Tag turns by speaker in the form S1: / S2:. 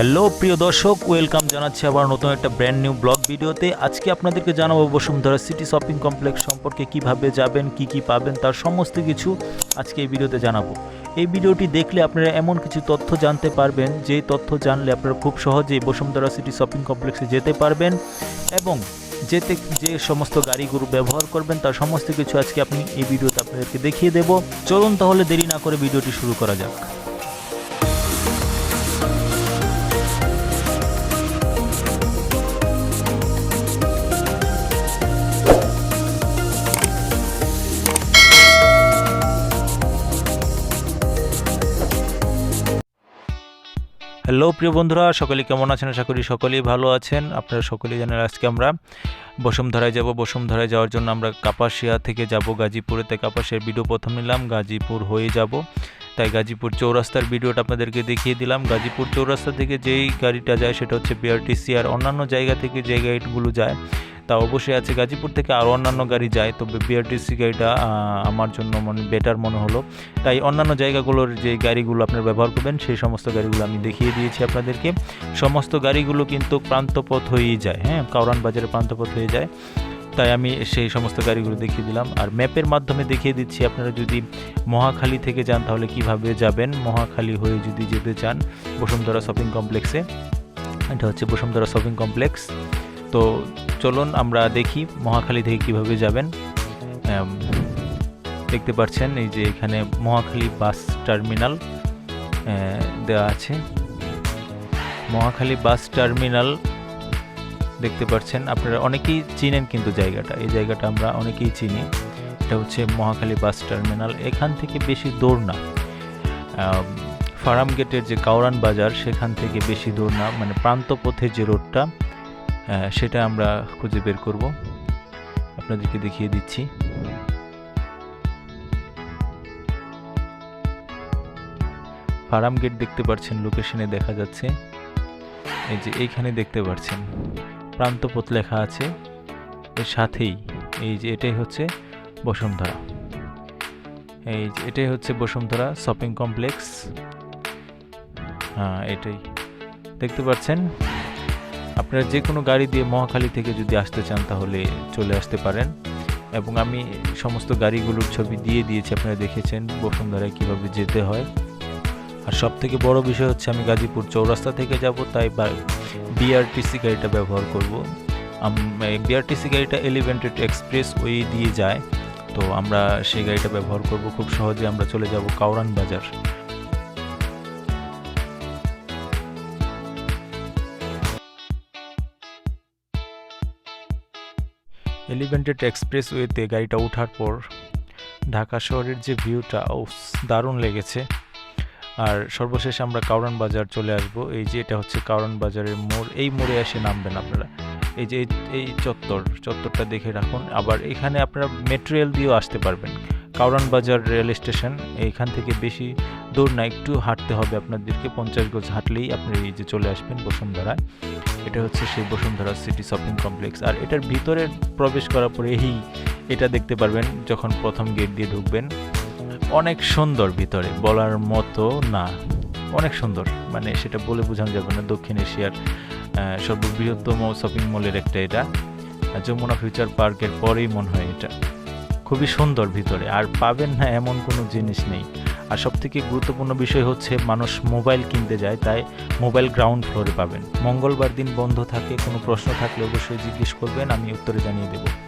S1: Hello, প্রিয় দর্শক, welcome জানাচ্ছি আবার নতুন একটা ব্র্যান্ড নিউ ব্লগ ভিডিওতে। আজকে আপনাদেরকে জানাব বসুন্ধরা সিটি শপিং কমপ্লেক্স সম্পর্কে কীভাবে যাবেন, কি কি পাবেন, তার সমস্ত কিছু আজকে এই ভিডিওতে জানাব। এই ভিডিওটি দেখলে আপনারা এমন কিছু তথ্য জানতে পারবেন, যে তথ্য জানলে আপনারা খুব সহজেই বসুন্ধরা সিটি শপিং কমপ্লেক্সে যেতে পারবেন এবং যেতে, যে সমস্ত গাড়িগুলো ব্যবহার করবেন, তার সমস্ত কিছু আজকে আপনি এই ভিডিওতে আপনাদেরকে দেখিয়ে দেব। চলুন তাহলে দেরি না করে ভিডিওটি শুরু করা যাক। হ্যালো, প্রিয় বন্ধুরা, সকলে কেমন আছেন? আশা করি সকলেই ভালো আছেন। আপনারা সকলেই জানেন আজকে আমরা বসুমধরায় যাব। বসুমধরায় যাওয়ার জন্য আমরা কাপাসিয়া থেকে যাব, গাজীপুরেতে কাপাসিয়ার ভিডিও প্রথম নিলাম, গাজীপুর হয়ে যাব। তাই গাজীপুর চৌরাস্তার ভিডিওটা আপনাদেরকে দেখিয়ে দিলাম। গাজীপুর চৌরাস্তা থেকে যেই গাড়িটা যায়, সেটা হচ্ছে বিআরটিসি আর অন্যান্য জায়গা থেকে যে গাইডগুলো যায় তা অবশ্যই আছে। গাজীপুর থেকে আরও অন্যান্য গাড়ি যায়, তবে বিআরটিসি গাড়িটা আমার জন্য মনে বেটার মনে হলো। তাই অন্যান্য জায়গাগুলোর যে গাড়িগুলো আপনারা ব্যবহার করবেন, সেই সমস্ত গাড়িগুলো আমি দেখিয়ে দিয়েছি আপনাদেরকে। সমস্ত গাড়িগুলো কিন্তু প্রান্তপথ হয়েই যায় হ্যাঁ কাউরান বাজারে প্রান্তপথ হয়ে যায়। তাই আমি সেই সমস্ত গাড়িগুলো দেখিয়ে দিলাম। আর ম্যাপের মাধ্যমে দেখিয়ে দিচ্ছি, আপনারা যদি মহাখালী থেকে যান, তাহলে কীভাবে যাবেন? মহাখালী হয়ে যদি যেতে চান, বসুন্ধরা শপিং কমপ্লেক্সে। এটা হচ্ছে বসুন্ধরা শপিং কমপ্লেক্স। তো চলুন আমরা দেখি মহাখালী থেকে কীভাবে যাবেন। দেখতে পাচ্ছেন এই যে এখানে মহাখালী বাস টার্মিনাল দেওয়া আছে। মহাখালী বাস টার্মিনাল দেখতে পাচ্ছেন, আপনারা অনেকেই চিনেন কিন্তু জায়গাটা। এই জায়গাটা আমরা অনেকেই চিনি। এটা হচ্ছে মহাখালী বাস টার্মিনাল। এখান থেকে বেশি দূর না। ফার্ম গেটের যে কাউরান বাজার, সেখান থেকে বেশি দূর না। মানে প্রান্ত পথে যে রোডটা সেটা আমরা খুঁজে বের করব। আপনাদেরকে দেখিয়ে দিচ্ছি। ফার্ম গেট দেখতে পাচ্ছেন লোকেশনে দেখা যাচ্ছে। এই যে এইখানে দেখতে পাচ্ছেন প্রান্তপথ লেখা আছে। এর সাথেই এই যে এটাই হচ্ছে বসুন্ধরা। এই যে এটাই হচ্ছে বসুন্ধরা শপিং কমপ্লেক্স। হ্যাঁ এটাই। দেখতে পাচ্ছেন আপনারা যে কোনো গাড়ি দিয়ে মহাখালী থেকে যদি আসতে চান, তাহলে চলে আসতে পারেন। এবং আমি সমস্ত গাড়িগুলোর ছবি দিয়ে দিয়েছি, আপনারা দেখেছেন বসুন্ধরায় কীভাবে যেতে হয়। আর সব থেকে বড় বিষয় হচ্ছে, আমি গাজীপুর চৌরাস্তা থেকে যাব, তাই বিআরটিসি গাড়িটা ব্যবহার করব। বিআরটিসি গাড়িটা এলিভেন্টেড এক্সপ্রেস ওয়ে দিয়ে যায়। তো আমরা সেই গাড়িটা ব্যবহার করব। খুব সহজে আমরা চলে যাব কাউরান বাজার। এলিভেন্টেড এক্সপ্রেস ওয়েতে গাড়িটা ওঠার পর ঢাকা শহরের যে ভিউটা ও দারুণ লেগেছে। আর সর্বশেষ আমরা কাউরান বাজার চলে আসব। এই যে এটা হচ্ছে কাউরান বাজারের মোড়। এই মোড়ে এসে নামবেন আপনারা। এই যে এই- চত্বর, চত্বরটা দেখে রাখুন। আবার এখানে আপনারা মেট্রো রেল দিয়েও আসতে পারবেন। কাউরান বাজার রেল স্টেশন, এইখান থেকে বেশি দূর না, একটু হাঁটতে হবে আপনাদেরকে। পঞ্চাশ গজ হাঁটলেই আপনি এই যে চলে আসবেন বসুন্ধরায় এটা হচ্ছে সেই বসুন্ধরা সিটি শপিং কমপ্লেক্স আর এটার ভিতরে প্রবেশ করার পরে এই এটা দেখতে পারবেন যখন প্রথম গেট দিয়ে ঢুকবেন। অনেক সুন্দর ভিতরে, বলার মতো না। অনেক সুন্দর মানে সেটা বলে বোঝানো যাবে না। দক্ষিণ এশিয়ার সর্ববৃহত্তম শপিং মলের একটা এটা। যমুনা ফিউচার পার্কের পরেই মনে হয় এটা। খুবই সুন্দর ভিতরে। আর পাবেন না এমন কোনো জিনিস নেই। আর সবথেকে গুরুত্বপূর্ণ বিষয় হচ্ছে মানুষ মোবাইল কিনতে যায়, তাই মোবাইল গ্রাউন্ড ফ্লোরে পাবেন। মঙ্গলবার দিন বন্ধ থাকে, কোনো প্রশ্ন থাকলে অবশ্যই জিজ্ঞেস করবেন, আমি উত্তরে জানিয়ে দেবো।